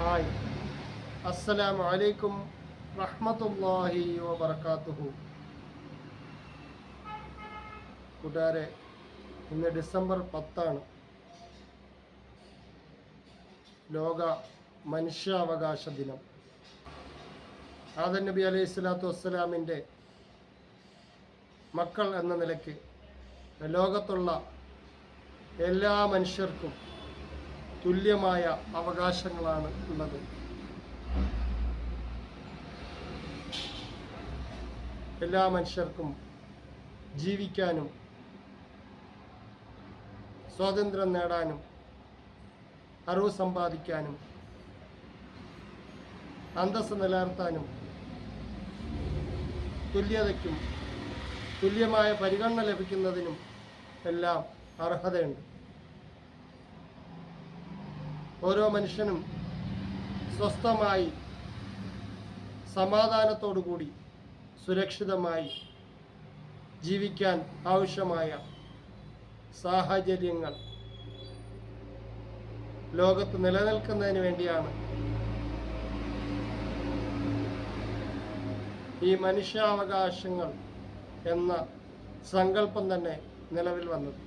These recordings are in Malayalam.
ഹായ്. അസ്സലാമു അലൈക്കും റഹ്മത്തുള്ളാഹി വബർക്കാത്തുഹു കൂട്ടുകാരെ ഇന്ന് ഡിസംബർ പത്താണ്. ലോക മനുഷ്യാവകാശ ദിനം. ആദൻ നബി അലൈഹി സ്വലാത്തു വസ്സലാമിന്റെ മക്കൾ എന്ന നിലയ്ക്ക് ലോകത്തുള്ള എല്ലാ മനുഷ്യർക്കും തുല്യമായ അവകാശങ്ങളാണ് ഉള്ളത്. എല്ലാ മനുഷ്യർക്കും ജീവിക്കാനും സ്വാതന്ത്ര്യം നേടാനും അറിവ് സമ്പാദിക്കാനും അന്തസ്സ് നിലനിർത്താനും തുല്യതയ്ക്കും തുല്യമായ പരിഗണന ലഭിക്കുന്നതിനും എല്ലാം അർഹതയുണ്ട്. ഓരോ മനുഷ്യനും സ്വസ്ഥമായി സമാധാനത്തോടുകൂടി സുരക്ഷിതമായി ജീവിക്കാൻ ആവശ്യമായ സാഹചര്യങ്ങൾ ലോകത്ത് നിലനിൽക്കുന്നതിന് വേണ്ടിയാണ്. ഈ മനുഷ്യാവകാശങ്ങൾ എന്ന സങ്കല്പം തന്നെ നിലവിൽ വന്നത്.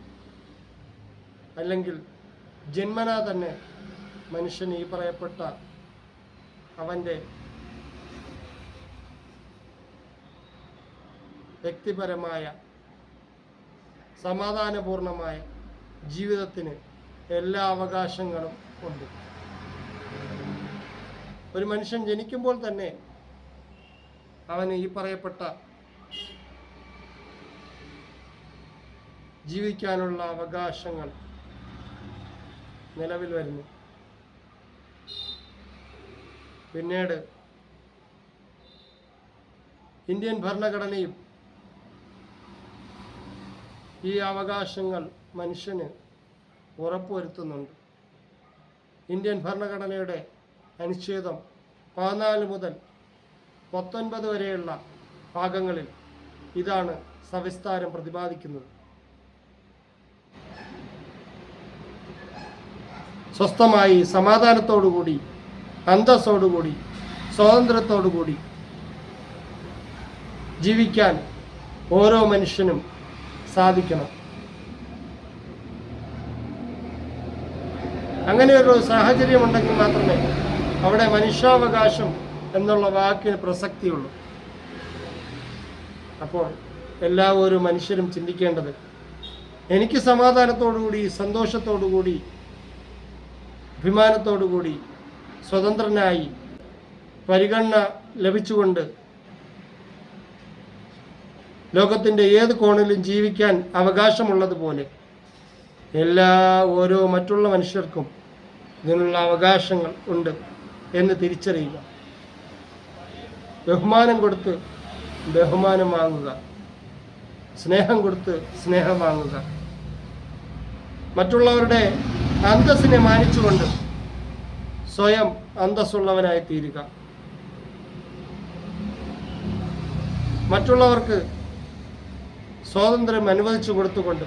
അല്ലെങ്കിൽ ജന്മനാ തന്നെ മനുഷ്യൻ ഈ പറയപ്പെട്ട അവന്റെ വ്യക്തിപരമായ സമാധാനപൂർണമായ ജീവിതത്തിന് എല്ലാ അവകാശങ്ങളും ഉണ്ട്. ഒരു മനുഷ്യൻ ജനിക്കുമ്പോൾ തന്നെ അവന് ഈ പറയപ്പെട്ട ജീവിക്കാനുള്ള അവകാശങ്ങൾ നിലവിൽ വരുന്നു. പിന്നീട് ഇന്ത്യൻ ഭരണഘടനയും ഈ അവകാശങ്ങൾ മനുഷ്യന് ഉറപ്പുവരുത്തുന്നുണ്ട്. ഇന്ത്യൻ ഭരണഘടനയുടെ അനുച്ഛേദം പതിനാല് മുതൽ പത്തൊൻപത് വരെയുള്ള ഭാഗങ്ങളിൽ ഇതാണ് സവിസ്താരം പ്രതിപാദിക്കുന്നത്. സ്വസ്ഥമായി സമാധാനത്തോടുകൂടി അന്തസ്സോടുകൂടി സ്വാതന്ത്ര്യത്തോടുകൂടി ജീവിക്കാൻ ഓരോ മനുഷ്യനും സാധിക്കണം. അങ്ങനെ ഒരു സാഹചര്യം ഉണ്ടെങ്കിൽ മാത്രമേ അവിടെ മനുഷ്യാവകാശം എന്നുള്ള വാക്കിന് പ്രസക്തിയുള്ളൂ. അപ്പോൾ എല്ലാ ഓരോ മനുഷ്യരും ചിന്തിക്കേണ്ടത് എനിക്ക് സമാധാനത്തോടുകൂടി സന്തോഷത്തോടുകൂടി അഭിമാനത്തോടുകൂടി സ്വതന്ത്രനായി പരിഗണന ലഭിച്ചുകൊണ്ട് ലോകത്തിന്റെ ഏത് കോണിലും ജീവിക്കാൻ അവകാശമുള്ളതുപോലെ എല്ലാ ഓരോ മറ്റുള്ള മനുഷ്യർക്കും ഇതിനുള്ള അവകാശങ്ങൾ ഉണ്ട് എന്ന് തിരിച്ചറിയുക. ബഹുമാനം കൊടുത്ത് ബഹുമാനം വാങ്ങുക. സ്നേഹം കൊടുത്ത് സ്നേഹം വാങ്ങുക. മറ്റുള്ളവരുടെ അന്തസ്സിനെ മാനിച്ചുകൊണ്ട് സ്വയം അന്തസ്സുള്ളവനായി തീരുക മറ്റുള്ളവർക്ക് സ്വാതന്ത്ര്യം അനുവദിച്ചു കൊടുത്തുകൊണ്ട്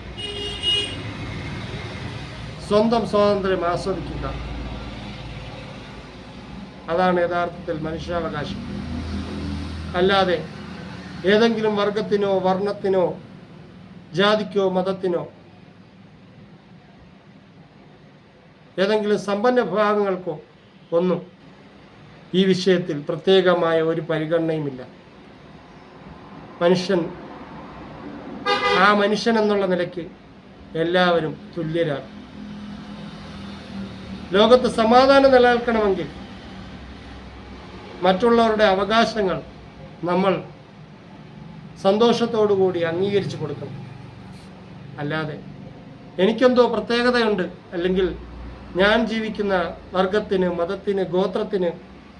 സ്വന്തം സ്വാതന്ത്ര്യം ആസ്വദിക്കുക. അതാണ് യഥാർത്ഥത്തിൽ മനുഷ്യാവകാശം. അല്ലാതെ ഏതെങ്കിലും വർഗത്തിനോ വർണത്തിനോ ജാതിക്കോ മതത്തിനോ ഏതെങ്കിലും സമ്പന്ന വിഭാഗങ്ങൾക്കോ ഒന്നും. ഈ വിഷയത്തിൽ പ്രത്യേകമായ ഒരു പരിഗണനയുമില്ല. മനുഷ്യൻ ആ മനുഷ്യൻ എന്നുള്ള നിലയ്ക്ക് എല്ലാവരും തുല്യരാണ്. ലോകത്ത് സമാധാനം നിലനിൽക്കണമെങ്കിൽ മറ്റുള്ളവരുടെ അവകാശങ്ങൾ നമ്മൾ സന്തോഷത്തോടുകൂടി അംഗീകരിച്ചു കൊടുക്കണം. അല്ലാതെ എനിക്കെന്തോ പ്രത്യേകതയുണ്ട് അല്ലെങ്കിൽ ഞാൻ ജീവിക്കുന്ന വർഗത്തിന് മതത്തിന് ഗോത്രത്തിന്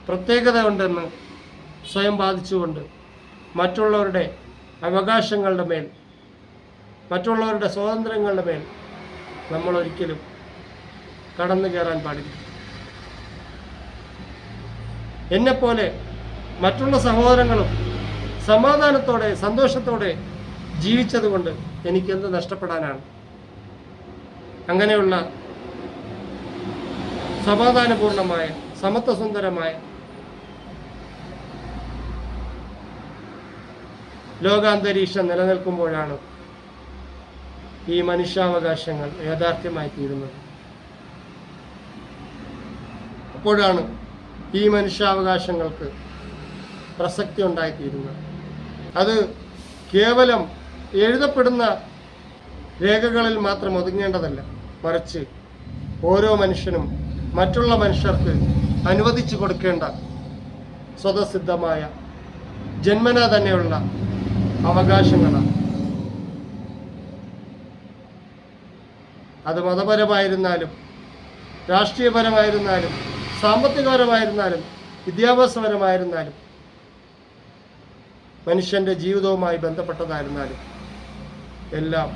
പ്രത്യേകത ഉണ്ടെന്ന് സ്വയം ബാധിച്ചുകൊണ്ട് മറ്റുള്ളവരുടെ അവകാശങ്ങളുടെ മേൽ മറ്റുള്ളവരുടെ സ്വാതന്ത്ര്യങ്ങളുടെ മേൽ നമ്മൾ ഒരിക്കലും കടന്നു കയറാൻ പാടില്ല. എന്നെപ്പോലെ മറ്റുള്ള സഹോദരങ്ങളും സമാധാനത്തോടെ സന്തോഷത്തോടെ ജീവിച്ചതുകൊണ്ട് എനിക്കെന്ത് നഷ്ടപ്പെടാനാണ്? അങ്ങനെയുള്ള സമാധാനപൂർണമായ സമത്വസുന്ദരമായ ലോകാന്തരീക്ഷം നിലനിൽക്കുമ്പോഴാണ് ഈ മനുഷ്യാവകാശങ്ങൾ യാഥാർത്ഥ്യമായി തീരുന്നത്. അപ്പോഴാണ് ഈ മനുഷ്യാവകാശങ്ങൾക്ക് പ്രസക്തി ഉണ്ടായിത്തീരുന്നത്. അത് കേവലം എഴുതപ്പെടുന്ന രേഖകളിൽ മാത്രം ഒതുങ്ങേണ്ടതല്ല മറിച്ച് ഓരോ മനുഷ്യനും മറ്റുള്ള മനുഷ്യർക്ക് അനുവദിച്ചു കൊടുക്കേണ്ട സ്വതസിദ്ധമായ ജന്മന തന്നെയുള്ള അവകാശങ്ങളാണ്. അത് മതപരമായിരുന്നാലും രാഷ്ട്രീയപരമായിരുന്നാലും സാമ്പത്തികപരമായിരുന്നാലും വിദ്യാഭ്യാസപരമായിരുന്നാലും മനുഷ്യന്റെ ജീവിതവുമായി ബന്ധപ്പെട്ടതായിരുന്നാലും എല്ലാം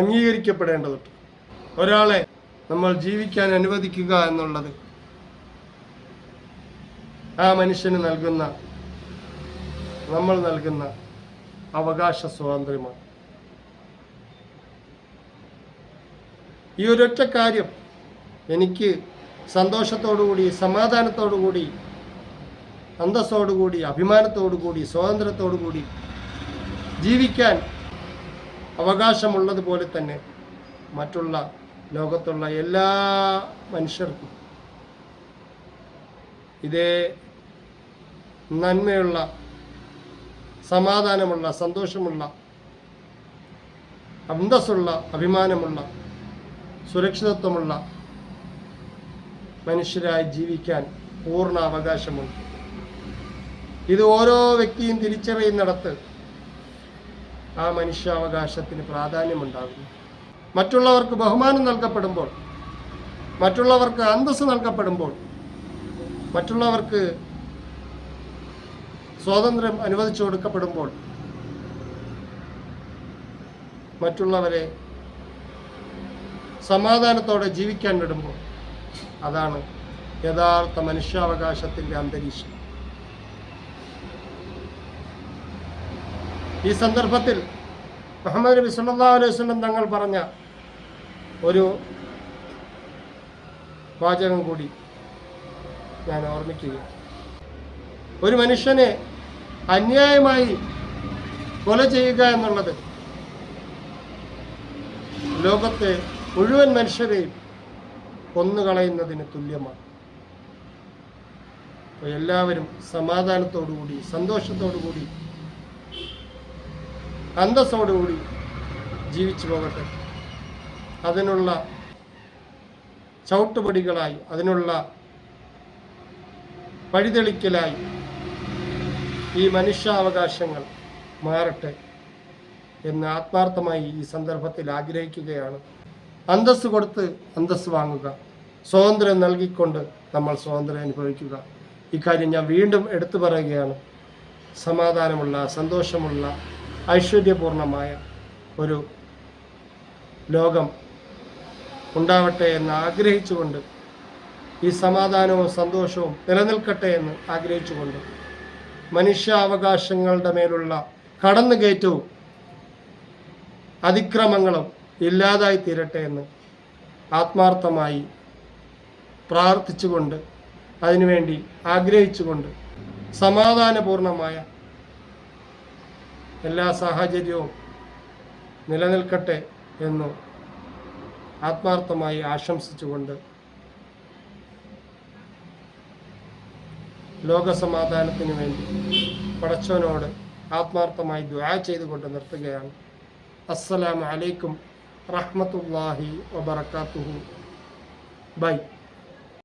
അംഗീകരിക്കപ്പെടേണ്ടതുണ്ട്. ഒരാളെ നമ്മൾ ജീവിക്കാൻ അനുവദിക്കുക എന്നുള്ളത്. ആ മനുഷ്യന് നൽകുന്ന നമ്മൾ നൽകുന്ന അവകാശ സ്വാതന്ത്ര്യമാണ്. ഈ ഒരൊറ്റ കാര്യം എനിക്ക് സന്തോഷത്തോടുകൂടി സമാധാനത്തോടുകൂടി അന്തസ്സോടുകൂടി അഭിമാനത്തോടുകൂടി സ്വാതന്ത്ര്യത്തോടുകൂടി ജീവിക്കാൻ അവകാശമുള്ളതുപോലെ തന്നെ മറ്റുള്ള ലോകത്തുള്ള എല്ലാ മനുഷ്യർക്കും ഇതേ നന്മയുള്ള സമാധാനമുള്ള സന്തോഷമുള്ള അന്തസ്സുള്ള അഭിമാനമുള്ള സുരക്ഷിതത്വമുള്ള മനുഷ്യരായി ജീവിക്കാൻ പൂർണ അവകാശമുണ്ട് ഇത് ഓരോ വ്യക്തിയും തിരിച്ചറിയുന്നിടത്ത് ആ മനുഷ്യാവകാശത്തിന് പ്രാധാന്യമുണ്ടാകുന്നു. മറ്റുള്ളവർക്ക് ബഹുമാനം നൽകപ്പെടുമ്പോൾ മറ്റുള്ളവർക്ക് അന്തസ്സ് നൽകപ്പെടുമ്പോൾ മറ്റുള്ളവർക്ക് സ്വാതന്ത്ര്യം അനുവദിച്ചു കൊടുക്കപ്പെടുമ്പോൾ മറ്റുള്ളവരെ സമാധാനത്തോടെ ജീവിക്കാൻ വിടുമ്പോൾ അതാണ് യഥാർത്ഥ മനുഷ്യാവകാശത്തിന്റെ അന്തരീക്ഷം. ഈ സന്ദർഭത്തിൽ മുഹമ്മദ് നബി സല്ലല്ലാഹു അലൈഹി വസല്ലം തങ്ങൾ പറഞ്ഞ ഒരു വാചകം കൂടി ഞാൻ ഓർമ്മിക്കുക ഒരു മനുഷ്യനെ അന്യായമായി കൊല ചെയ്യുക എന്നുള്ളത് ലോകത്തെ മുഴുവൻ മനുഷ്യരെയും കൊന്നുകളയുന്നതിന് തുല്യമാണ്. അപ്പോൾ എല്ലാവരും സമാധാനത്തോടുകൂടി സന്തോഷത്തോടുകൂടി അന്തസ്സോടുകൂടി ജീവിച്ചു പോകട്ടെ. അതിനുള്ള ചവിട്ടുപടികളായി അതിനുള്ള വഴിതെളിക്കലായി ഈ മനുഷ്യാവകാശങ്ങൾ മാറട്ടെ എന്ന് ആത്മാർത്ഥമായി ഈ സന്ദർഭത്തിൽ ആഗ്രഹിക്കുകയാണ്. അന്തസ് കൊടുത്ത് അന്തസ് വാങ്ങുക സ്വാതന്ത്ര്യം നൽകിക്കൊണ്ട് നമ്മൾ സ്വാതന്ത്ര്യം അനുഭവിക്കുക. ഇക്കാര്യം ഞാൻ വീണ്ടും എടുത്തു പറയുകയാണ്. സമാധാനമുള്ള സന്തോഷമുള്ള ഐശ്വര്യപൂർണമായ ഒരു ലോകം ഉണ്ടാവട്ടെ എന്ന് ആഗ്രഹിച്ചുകൊണ്ട് ഈ സമാധാനവും സന്തോഷവും നിലനിൽക്കട്ടെ എന്ന് ആഗ്രഹിച്ചുകൊണ്ട് മനുഷ്യാവകാശങ്ങളുടെ മേലുള്ള കടന്നുകയറ്റവും അതിക്രമങ്ങളും ഇല്ലാതായി തീരട്ടെ എന്ന് ആത്മാർത്ഥമായി പ്രാർത്ഥിച്ചുകൊണ്ട് അതിനുവേണ്ടി ആഗ്രഹിച്ചുകൊണ്ട് സമാധാനപൂർണമായ എല്ലാ സാഹചര്യവും നിലനിൽക്കട്ടെ എന്ന് ആത്മാർത്ഥമായി ആശംസിച്ചുകൊണ്ട് ലോകസമാധാനത്തിന് വേണ്ടി പടച്ചവനോട് ആത്മാർത്ഥമായി ദ്വാ ചെയ്തുകൊണ്ട് നിർത്തുകയാണ്. അസ്സലാമു അലൈക്കും റഹ്മത്തുള്ളാഹി വബറകാതുഹു. ബൈ.